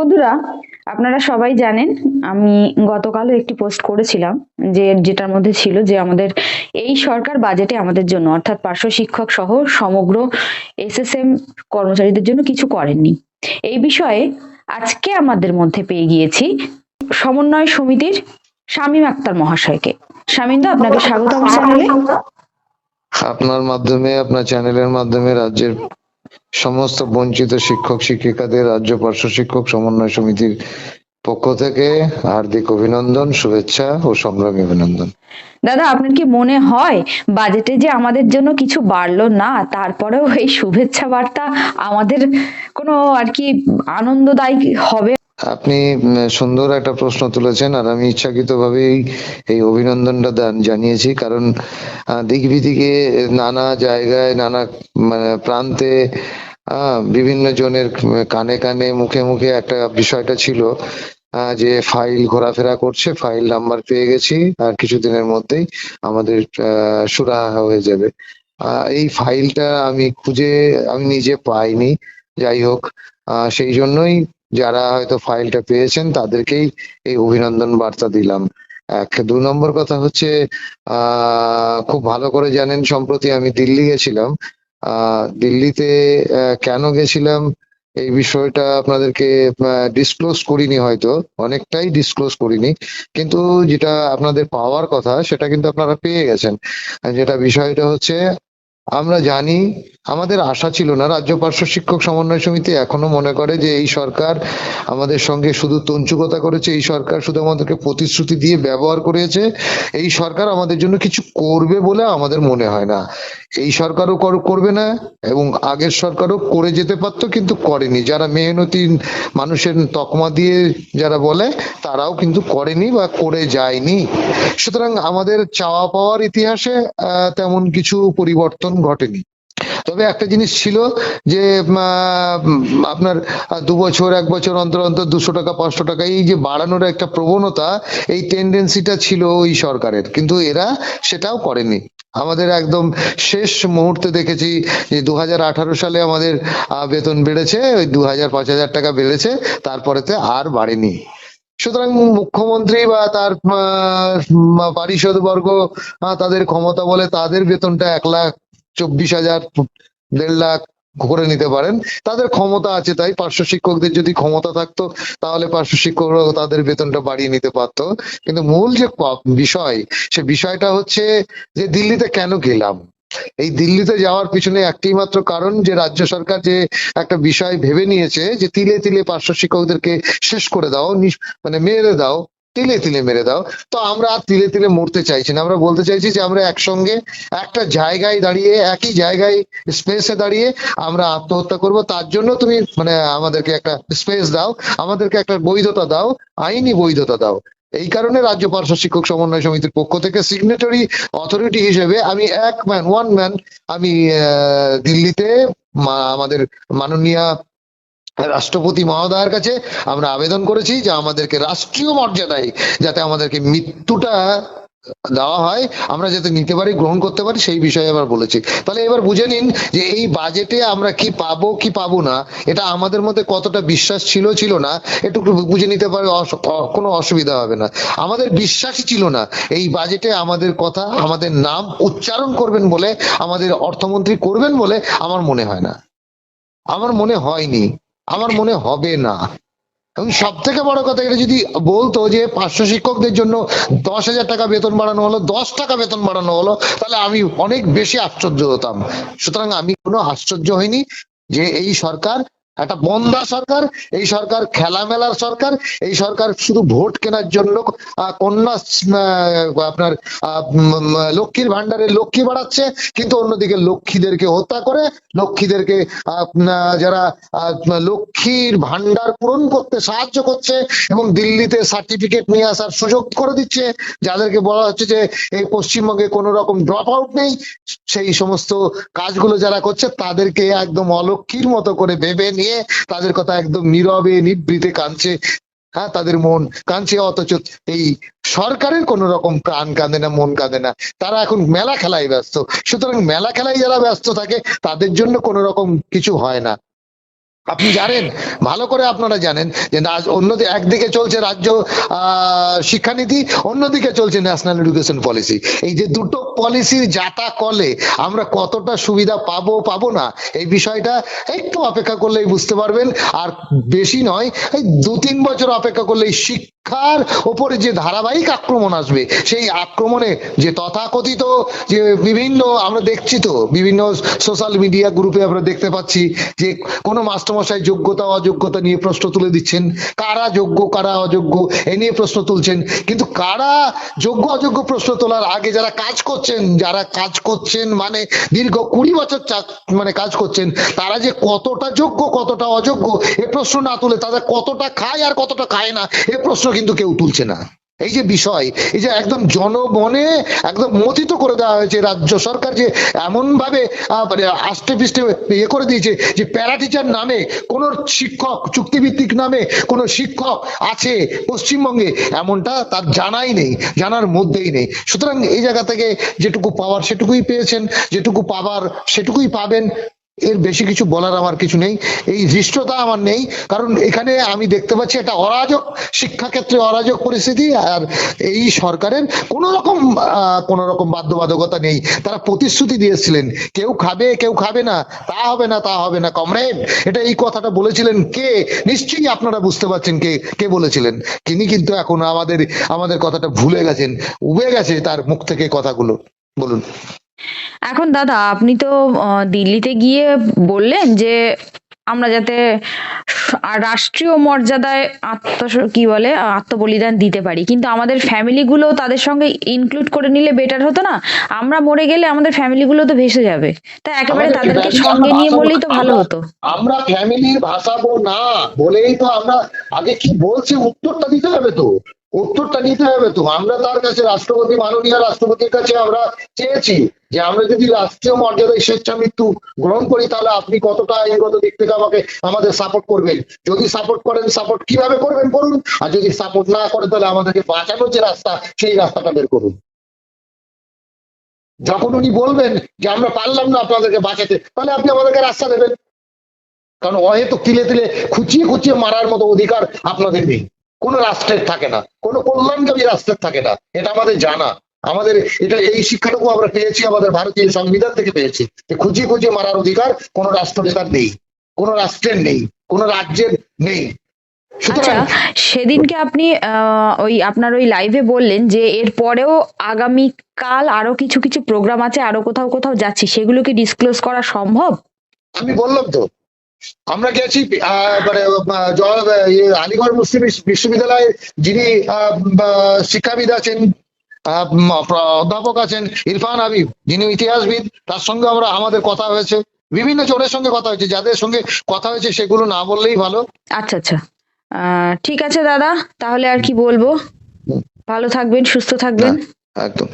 বন্ধুরা, আপনারা সবাই জানেন, আমি গতকালও একটি পোস্ট করেছিলাম যে যেটার মধ্যে ছিল যে আমাদের এই সরকার বাজেটে আমাদের জন্য, অর্থাৎ পার্শ্ব শিক্ষক সহ সমগ্র এসএসএম কর্মচারীদের জন্য কিছু করেননি। এই বিষয়ে আজকে আমাদের মধ্যে পেয়ে গিয়েছি সমন্বয় সমিতির শামীম আক্তার মহাশয়কে। শামীম দা, আপনাকে স্বাগত আমার আপনার মাধ্যমে, আপনার চ্যানেলের মাধ্যমে রাজ্যের সমস্ত বঞ্চিত শিক্ষক, শিক্ষিকাদের, রাজ্য পার্শ্ব শিক্ষক, সমন্বয় সমিতির পক্ষ থেকে হার্দিক অভিনন্দন, শুভেচ্ছা ও সংগ্রামী অভিনন্দন। দাদা, আপনার কি মনে হয় বাজেটে যে আমাদের জন্য কিছু বাড়লো না, তারপরেও এই শুভেচ্ছা বার্তা আমাদের কোনো আর কি আনন্দদায়ী হবে? আপনি সুন্দর একটা প্রশ্ন তুলেছেন আর আমি ইচ্ছাকৃতভাবেই এই অভিনন্দনটা দান- জানিয়েছি। কারণ আহ, দিক বিদিকে নানা জায়গায় নানা মানে প্রান্তে বিভিন্ন জনের কানে কানে মুখে মুখে একটা বিষয়টা ছিল যে ফাইল ঘোরাফেরা করছে ফাইল নাম্বার পেয়ে গেছি আর কিছুদিনের মধ্যেই আমাদের সুরাহা হয়ে যাবে। এই ফাইলটা আমি খুঁজে আমি নিজে পাইনি। যাই হোক সেই জন্যই যারা হয়তো ফাইলটা পেয়েছেন, তাদেরকেই এই অভিনন্দন বার্তা দিলাম। এক, দু নম্বর কথা হচ্ছে খুব ভালো করে জানেন, সম্প্রতি আমি দিল্লি গেছিলাম। দিল্লিতে কেন গেছিলাম? এই বিষয়টা আপনাদেরকে ডিসক্লোজ করিনি হয়তো, অনেকটাই ডিসক্লোজ করিনি। কিন্তু যেটা আপনাদের পাওয়ার কথা, সেটা কিন্তু আপনারা পেয়ে গেছেন। যেটা বিষয়টা হচ্ছে আমরা জানি, আমাদের আশা ছিল না। রাজ্য পার্শ্ব শিক্ষক সমন্বয় সমিতি এখনও মনে করে যে এই সরকার আমাদের সঙ্গে শুধু তঞ্চুকতা করেছে, এই সরকার শুধু আমাদেরকে প্রতিশ্রুতি দিয়ে ব্যবহার করেছে, এই সরকার আমাদের জন্য কিছু করবে বলে আমাদের মনে হয় না। এই সরকারও কর- করবে না এবং আগের সরকারও করে যেতে পারতো কিন্তু করেনি। যারা মেহনতি মানুষের তকমা দিয়ে যারা বলে, তারাও কিন্তু করেনি বা করে যায়নি। সুতরাং আমাদের চাওয়া পাওয়ার ইতিহাসে তেমন কিছু পরিবর্তন ঘটেনি। তবে একটা জিনিস ছিল যে আপনার দু বছর, এক বছর অন্তর অন্তর দুশো টাকা, পাঁচশো টাকা, এই যে বাড়ানোর একটা প্রবণতা, এই টেন্ডেন্সিটা ছিল ওই সরকারের। কিন্তু এরা সেটাও করেনি। আমাদের একদম শেষ মুহূর্তে দেখেছি যে, দুহাজার আঠারো সালে আমাদের বেতন বেড়েছে, ওই দু হাজার পাঁচ হাজার টাকা বেড়েছে, তারপরেতে আর বাড়েনি। সুতরাং মুখ্যমন্ত্রী বা তার পারিষদ বর্গ তাদের ক্ষমতা বলে তাদের বেতনটা এক লাখ চব্বিশ হাজার, দেড় লাখ করে নিতে পারেন। তাদের ক্ষমতা আছে তাই পার্শ্ব শিক্ষকদের যদি ক্ষমতা থাকতো, তাহলে পার্শ্ব শিক্ষকরা তাদের বেতনটা বাড়িয়ে নিতে পারতো। কিন্তু মূল যে বিষয়, সে বিষয়টা হচ্ছে যে দিল্লিতে কেন গেলাম? এই দিল্লিতে যাওয়ার পিছনে একটাই মাত্র কারণ যে রাজ্য সরকার যে একটা বিষয় ভেবে নিয়েছে যে তিলে তিলে পার্শ্ব শিক্ষকদেরকে শেষ করে দাও মানে মেরে দাও। তিলে তিলে মেরে দাও। তো আমরা আর তিলে তিলে মরতে চাইছি না। আমরা বলতে চাইছি যে আমরা একসঙ্গে একটা জায়গায় দাঁড়িয়ে, একই জায়গায় স্পেসে দাঁড়িয়ে আমরা আত্মহত্যা করব। তার জন্য তুমি মানে আমাদেরকে একটা স্পেস দাও। আমাদেরকে একটা বৈধতা দাও, আইনি বৈধতা দাও। এই কারণে রাজ্য পার্শ্ব শিক্ষক সমন্বয় সমিতির পক্ষ থেকে সিগনেটরি অথরিটি হিসেবে আমি এক ম্যান ওয়ান ম্যান আমি দিল্লিতে আমাদের মাননীয় রাষ্ট্রপতি মহোদয়ের কাছে আমরা আবেদন করেছি যে আমাদেরকে রাষ্ট্রীয় মর্যাদায় যাতে আমাদেরকে মৃত্যুটা দেওয়া হয়, আমরা যাতে নিতে পারি, গ্রহণ করতে পারি, সেই বিষয়ে আবার বলেছি। তাহলে এবার বুঝে নিন যে এই বাজেটে আমরা কি পাবো কি পাবো না, এটা আমাদের মধ্যে কতটা বিশ্বাস ছিল ছিল না একটু বুঝে নিতে পারে কোনো অসুবিধা হবে না। আমাদের বিশ্বাসই ছিল না, এই বাজেটে আমাদের কথা, আমাদের নাম উচ্চারণ করবেন বলে, আমাদের অর্থমন্ত্রী করবেন বলে আমার মনে হয় না। আমার মনে হয়নি। আমার মনে হবে না। এবং সব থেকে বড় কথা, এটা যদি বলতো যে পাঁচশো শিক্ষকদের জন্য দশ হাজার টাকা বেতন বাড়ানো হলো, দশ টাকা বেতন বাড়ানো হলো, তাহলে আমি অনেক বেশি আশ্চর্য হতাম। সুতরাং আমি কোনো আশ্চর্য হইনি যে এই সরকার একটা বন্দা সরকার, এই সরকার খেলামেলার সরকার, এই সরকার শুধু ভোট কেনার জন্য কন্যা আপনার লক্ষ্মীর ভান্ডারে লক্ষ্মী বাড়াচ্ছে, কিন্তু অন্যদিকে লক্ষ্মীদেরকে হত্যা করে, লক্ষ্মীদেরকে যারা লক্ষ্মীর ভান্ডার পূরণ করতে সাহায্য করছে এবং দিল্লিতে সার্টিফিকেট নিয়ে আসার সুযোগ করে দিচ্ছে, যাদেরকে বলা হচ্ছে যে এই পশ্চিমবঙ্গে কোনো রকম ড্রপ আউট নেই, সেই সমস্ত কাজগুলো যারা করছে, তাদেরকে একদম অলক্ষীর মতো করে ভেবে নিয়ে তাদের কথা একদম নীরবে নিবৃতে কাঁদছে। হ্যাঁ তাদের মন কাঁদছে, অথচ এই সরকারের কোন রকম প্রাণ কাঁদে না, মন কাঁদে না। তারা এখন মেলা খেলায় ব্যস্ত। সুতরাং মেলা খেলায় যারা ব্যস্ত থাকে, তাদের জন্য কোন রকম কিছু হয় না। আপনি জানেন, ভালো করে আপনারা জানেন যে অন্যদিকে একদিকে চলছে রাজ্য শিক্ষানীতি, অন্যদিকে চলছে ন্যাশনাল এডুকেশন পলিসি এই যে দুটো পলিসির যাতা কলে আমরা কতটা সুবিধা পাবো পাবো না, এই বিষয়টা একটু অপেক্ষা করলেই বুঝতে পারবেন। আর বেশি নয়, এই দু তিন বছর অপেক্ষা করলেই শিক্ষার ওপরে যে ধারাবাহিক আক্রমণ আসবে, সেই আক্রমণে যে তথাকথিত যে বিভিন্ন আমরা দেখছি তো, বিভিন্ন সোশ্যাল মিডিয়া গ্রুপে আমরা দেখতে পাচ্ছি যে কোনো মাস্টারমশাই যোগ্যতা, অযোগ্যতা নিয়ে প্রশ্ন তুলে দিচ্ছেন। কারা যোগ্য, কারা অযোগ্য, এ নিয়ে প্রশ্ন তুলছেন। কিন্তু কারা যোগ্য, অযোগ্য প্রশ্ন তোলার আগে যারা কাজ করছেন, যারা কাজ করছেন মানে দীর্ঘ কুড়ি বছর মানে কাজ করছেন, তারা যে কতটা যোগ্য, কতটা অযোগ্য, এ প্রশ্ন না তুলে তাদের কতটা খায় আর কতটা খায় না, এ প্রশ্ন কিন্তু কেউ তুলছে না। এই যে বিষয়, এই যে একদম জনগণে একদম মথিত করে দেওয়া হয়েছে, রাজ্য সরকার যে এমন ভাবে মানে আষ্টে পৃষ্ঠে ইয়ে করে দিয়েছে যে প্যারা টিচার নামে কোন শিক্ষক, চুক্তিভিত্তিক নামে কোন শিক্ষক আছে পশ্চিমবঙ্গে, এমনটা তার জানাই নেই, জানার মধ্যেই নেই। সুতরাং এই জায়গা থেকে যেটুকু পাওয়ার সেটুকুই পেয়েছেন, যেটুকু পাবার সেটুকুই পাবেন। এর বেশি কিছু বলার আমার কিছু নেই। এই ধৃষ্টতা আমার নেই, কারণ এখানে আমি দেখতে পাচ্ছি একটা অরাজক, শিক্ষাক্ষেত্রে অরাজক পরিস্থিতি, আর এই সরকারের কোন রকম কোন রকম বাধ্যবাধকতা নেই। তারা প্রতিশ্রুতি দিয়েছিলেন, কেউ খাবে কেউ খাবে না, তা হবে না, তা হবে না। কমরেড, এটা এই কথাটা বলেছিলেন কে? নিশ্চয়ই আপনারা বুঝতে পারছেন কে কে বলেছিলেন। তিনি কিন্তু এখন আমাদের আমাদের কথাটা ভুলে গেছেন, উবে গেছে তার মুখ থেকে কথাগুলো। বলুন। এখন দাদা আপনি তো দিল্লিতে গিয়ে বললেন যে আমরা যাতে রাষ্ট্রীয় মর্যাদায় আত্ম কি বলে আত্মবলিদান দিতে পারি। কিন্তু আমাদের ফ্যামিলি গুলো তাদের সঙ্গে ইনক্লুড করে নিলে বেটার হতো না। আমরা মরে গেলে আমাদের ফ্যামিলি গুলো তো ভেসে যাবে। তা একেবারে তাদেরকে সঙ্গে নিয়ে বললেই তো ভালো হতো। আমরা ফ্যামিলির ভাসাবো না বলেই তো আমরা আগে কি বলছে উত্তরটা দিতে হবে তো? উত্তরটা নিতে হবে তো। আমরা তার কাছে রাষ্ট্রপতি, মাননীয় রাষ্ট্রপতির কাছে আমরা চেয়েছি যে আমরা যদি রাষ্ট্রীয় মর্যাদায় স্বেচ্ছা মৃত্যু গ্রহণ করি, তাহলে আপনি কতটা আইনগত দিক থেকে আমাকে, আমাদের সাপোর্ট করবেন? যদি সাপোর্ট করেন সাপোর্ট কীভাবে করবেন করুন আর যদি সাপোর্ট না করে, তাহলে আমাদেরকে বাঁচানোর যে রাস্তা, সেই রাস্তাটা বের করুন। যখন উনি বলবেন যে আমরা পারলাম না আপনাদেরকে বাঁচাতে, তাহলে আপনি আমাদেরকে রাস্তা দেবেন। কারণ অহেতু তিলে তিলে খুঁচিয়ে খুঁচিয়ে মারার মতো অধিকার আপনাদের নেই। কোনো রাষ্ট্রের থাকে না কোনো কল্যাণকামী রাষ্ট্রের থাকে না এটা আমাদের জানা। আমাদের এটা এই শিক্ষাটুকু আমরা পেয়েছি আমাদের ভারতীয় সংবিধান থেকে পেয়েছি। যে খুঁচিয়ে খুঁচিয়ে মারার অধিকার কোনো রাষ্ট্রনেতার নেই কোন রাষ্ট্রের নেই কোনো রাজ্যের নেই। আচ্ছা সেদিনকে আপনি আহ, ওই আপনার ওই লাইভে বললেন যে এর পরেও আগামী কাল আরও কিছু কিছু প্রোগ্রাম আছে আরও কোথাও কোথাও যাচ্ছি। সেগুলো কি ডিসক্লোজ করা সম্ভব? আমি বললাম তো আমরা গেছি মানে ইয়ে, আলিগড় মুসলিম বিশ- বিশ্ববিদ্যালয়ে যিনি শিক্ষাবিদ আছেন অধ্যাপক আছেন ইরফান হাবিব যিনি ইতিহাসবিদ তার সঙ্গে আমরা আমাদের কথা হয়েছে বিভিন্ন জনের সঙ্গে কথা হয়েছে যাদের সঙ্গে কথা হয়েছে সেগুলো না বললেই ভালো। আচ্ছা আচ্ছা। আহ, ঠিক আছে দাদা তাহলে আর কি বলব? ভালো থাকবেন সুস্থ থাকবেন। একদম।